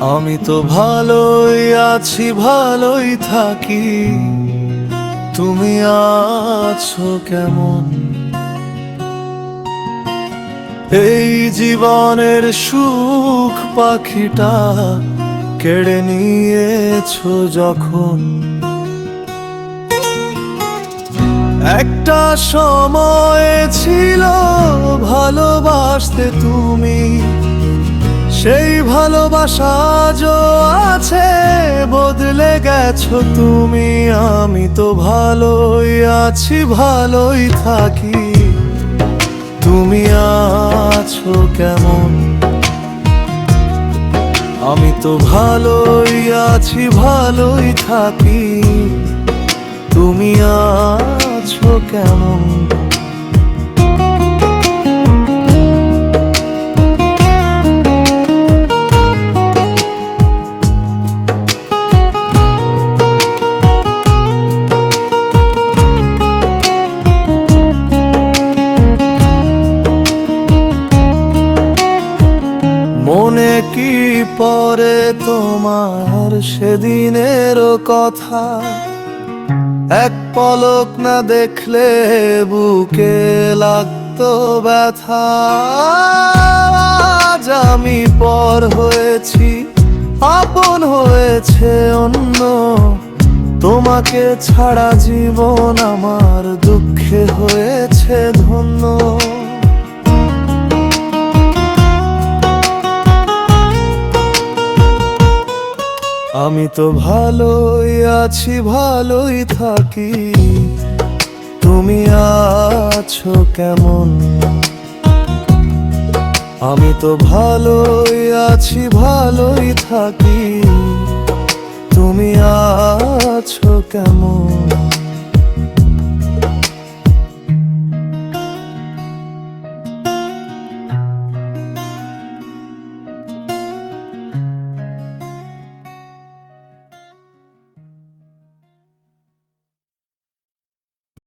আমি তো ভালোই আছি, ভালোই থাকি। তুমি আছো কেমন? এই জীবনের সুখ পাখিটা কেড়ে নিয়েছো যখন। একটা সময় ছিল ভালোবাসতে তুমি। সেই ভালোবাসা যো আছে, বদলে গেছো তুমি, আমি তো ভালোই আছি, ভালোই থাকি। তুমি আছো কেমন? আমি তো ভালোই আছি, ভালোই থাকি। তুমি আছো কেমন? পরে তোমার সেদিনেরও কথা। এক পলক না দেখলে বুকে লাগতো ব্যথা। আজ আমি পর হয়েছি, আপন হয়েছে অন্য। তোমাকে ছাড়া জীবন আমার দুঃখে হয়েছে আমি তো ভালোই আছি, ভালোই থাকি। তুমি আছো কেমন? আমি তো ভালোই আছি, ভালোই থাকি। তুমি আছো